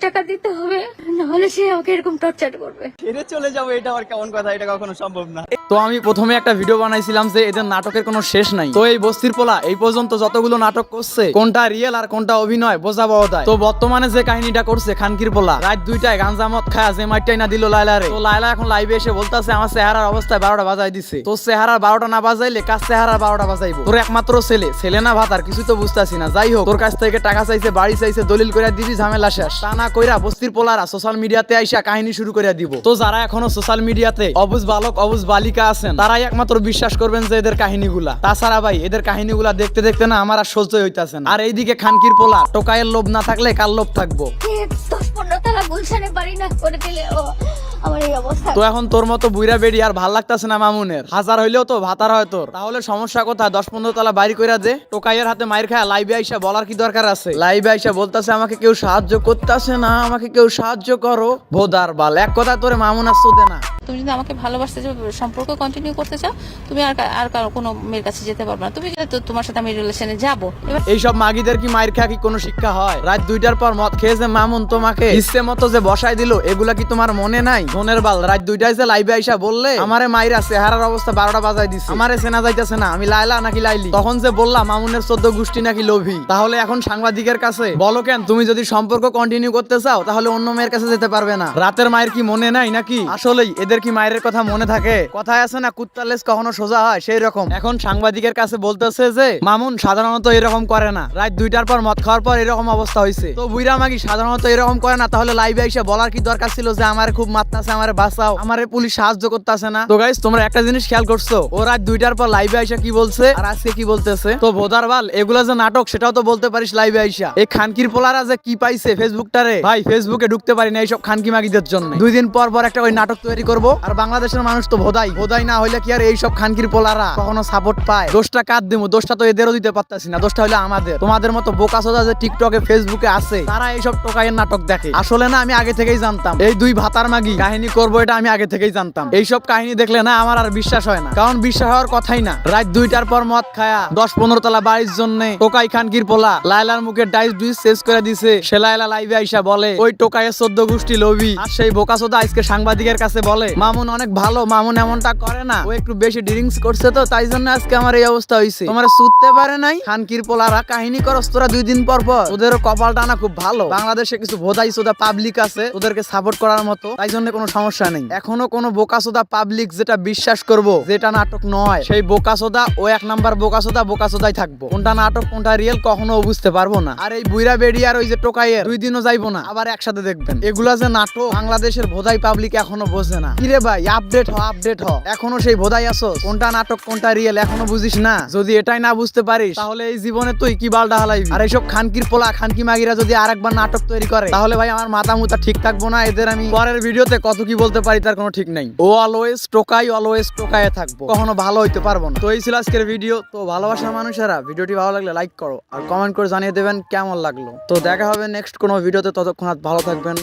টাকা দিতে হবে নাহলে সে আমাকে এরকম টর্চার করবে। ছেড়ে চলে যাব এটা আর কেমন কথা? এটা কখনো সম্ভব না। তো আমি প্রথমে একটা ভিডিও বানাইছিলাম যে এদের নাটকের কোনো শেষ নাই। তো এই বস্তির পোলা এই পর্যন্ত যতগুলো নাটক করছে কোনটা রিয়েল আর কোনটা অভিনয় বোঝা পাওয়া যায়। তো বর্তমানে যে কাহিনীটা করছে খানকির পোলা রাত দুইটায় গাঞ্জা মদ খায় যে মাইটাই না দিল লাইলা রে তো লাইলা এখন লাইভে এসে বলতেছে আমার চেহারার অবস্থায় বারোটা বাজাই দিছে। তো চেহারার বারোটা না বাজাইলে কাজ চেহারার বারোটা বাজাইবো? তোর একমাত্র ছেলে ছেলে না ভাত আর কিছু তো বুঝতেছি না। যাই হোক তোর কাছ থেকে টাকা চাইছে বাড়ি চাইছে দলিল করে দিবি ঝামেলা শেষ। তা না কইরা বস্তির পোলারা সোশ্যাল মিডিয়াতে আইসা কাহিনী শুরু করে দিব। তো যারা এখনও সোশ্যাল মিডিয়াতে অবুজ বালক অবুজ বালিকা আছেন তারাই একমাত্র বিশ্বাস করবেন যে এদের কাহিনীগুলা। তাছাড়া ভাই এদের কাহিনীগুলা দেখতে দেখতে না আমার আর সহ্য হইতাছে না। আর এইদিকে খানকির পোলা টোকাইয়ের লোভ না থাকলে কার লোভ থাকব? বাড়ি না তো এখন তোর মতো বুইরা বেড়ি আর ভালো লাগতাছে না মামুনের। হাজার হইলেও তো ভাতার হয় তোর। তাহলে সমস্যা কোথায়? দশ পনেরো তলা বাইর কইরা দে। টোকাইয়ের হাতে মাইর খায় লাইভে আইসা বলার কি দরকার আছে? লাইভে আইসা বলতাছে আমাকে কেউ সাহায্য করতেছে না আমাকে কেউ সাহায্য করো। ভোদার বাল এক কথা তোরে মামুন সোদে না। তুমি যদি আমাকে ভালোবাসতে চাও সম্পর্ক কন্টিনিউ করতে চাও তুমি আর আর কারও কোনো মেয়ের কাছে যেতে পারবে না। তুমি তো তোমার সাথে আমি রিলেশনে যাব। এবার এইসব মাগিদের কি মায়ের খাওয়া কি কোনো শিক্ষা হয়? রাত দুইটার পর মদ খেয়ে যে মামুন তোমাকে ইচ্ছে মতো যে বসাই দিল এগুলা কি তোমার মনে নাই? মনের বাল রাত দুইটায় যে লাইভে আইসা বললে আমারে মাইরা চেহারার অবস্থা বারোটা বাজাই দিছে। আমারে চেনা যাইতেছে না আমি লাইলা নাকি লাইলি? তখন যে বললাম মামুনের চোদ্দ গোষ্ঠী নাকি লোভী। তাহলে এখন সাংবাদিকের কাছে বলো কেন তুমি যদি সম্পর্ক কন্টিনিউ করতে চাও তাহলে অন্য মেয়ের কাছে যেতে পারবে না। রাতের মায়ের কি মনে নাই নাকি? আসলেই এদের কি মায়ের কথা মনে থাকে? কথায় আছে না কুত্তালেস কখনো সোজা হয় সেই রকম। এখন সাংবাদিকের কাছে বলতেছে যে মামুন সাধারণত এরকম করে না। রাত দুইটার পর মদ খাওয়ার পর এরকম অবস্থা হয়েছে তো বুইরা মাগি সাধারণত এরকম করে না তাহলে লাইভে এসে বলার কি দরকার ছিল যে আমার খুব মাত্রাছে আমার বাঁচাও আমার পুলিশ সাহায্য করতেছে না? তো গাইস তোমরা একটা জিনিস খেয়াল করছ ও রাত দুইটার পর লাইভে আইসা কি বলছে আর আজকে কি বলতেছে? তো ভোদার বাল এগুলা যে নাটক সেটাও তো বলতে পারিস লাইভে আইসা এই খানকির পোলারা যে কি পাইছে ফেসবুকটারে ভাই ফেসবুকে ঢুকতে পারি না এইসব খানকি মাগিদের জন্য। দুই দিন পর পর একটা ওই নাটক তৈরি করব। আর বাংলাদেশের মানুষ তো ভোদাই। ভোদাই না হইলে কি আর এইসব খানকির পোলারা কখনো সাপোর্ট পায়? দোষটা কার দিমু? দোষটা তো এদেরও দিতে পারতাছি না। দোষটা হলো আমাদের। তোমাদের মতো বোকা সোজা যে টিকটকে ফেসবুকে আছে, তারা এইসব টোকাইয়ের নাটক দেখে। আসলে না, আমি আগে থেকেই জানতাম। এই দুই ভাতার মাগি, কাহিনী করব এটা আমি আগে থেকেই জানতাম। এইসব কাহিনী দেখলে না, আমার আর বিশ্বাস হয় না। কারণ বিশ্বাস হওয়ার কথাই না। রাত দুইটার পর মদ খায়া, দশ পনেরো তলা বাড়ির জন্য টোকাই খানকির পোলা লাইলার মুখে ডাইস ডুইস শেষ করে দিছে। সে লাইলা লাইভে আইসা বলে, ওই টোকাইয়ের চোদ্দ গোষ্ঠী লোভি। আর সেই বোকা সোদা আজকে সাংবাদিকের কাছে বলে, মামুন অনেক ভালো, মামুন এমনটা করে না। ও একটু বেশি ড্রিঙ্কস করছে তো, তাই জন্য আজকে আমার এই অবস্থা হয়েছে তোমার সুততে পারে নাই? খানকির পোলারা কাহিনী করস তোরা দুই দিন পর পর। ওদেরও কপালটা না খুব ভালো। বাংলাদেশে কিছু ভোদাই সোদা পাবলিক আছে, ওদেরকে সাপোর্ট করার মতো। তাই জন্য কোনো সমস্যা নেই। এখনও কোনো বোকা সোদা পাবলিক যেটা বিশ্বাস করব, যেটা নাটক নয়। সেই বোকা সোদা ও এক নাম্বার বোকা সোদা বোকা সোদাই থাকব। কোনটা নাটক, কোনটা রিয়েল কখনো বুঝতে পারব না। আর এই বুইরা বেড়ি আর ওই যে টোকাইয়ের, দুই দিনও যাইবো না। আবার একসাথে দেখবেন। এগুলা যে নাটক বাংলাদেশের ভোদাই পাবলিক এখনও বোঝে না। কিরে ভাই আপডেট হ আপডেট হ। এখনও সেই ভোদাই আসো কোনটা নাটক, কোনটা রিয়েল এখনও বুঝিস না? যদি এটাই না বুঝতে পারিস, তাহলে এই জীবনে তুই কি বালটা হালাইবি? আর এইসব খানকির পোলা, খানকি মাগিরা যদি আরেকবার নাটক তৈরি করে, তাহলে ভাই আমার মাথা মুতা ঠিক থাকব না। এদের আমি পরের ভিডিওতে কত কি বলতে পারি তার কোনো ঠিক নাই। ও অলওয়েজ টোকাই অলওয়েজ টোকায় থাকব। কখনো ভালো হইতে পারব না। তো এই ছিল আজকের ভিডিও তো ভালোবাসার মানুষেরা ভিডিওটি ভালো লাগলে লাইক করো। আর কমেন্ট করে জানিয়ে দেবেন কেমন লাগল। তো দেখা হবে নেক্সট কোনো ভিডিওতে ততক্ষণ ভালো থাকবেন।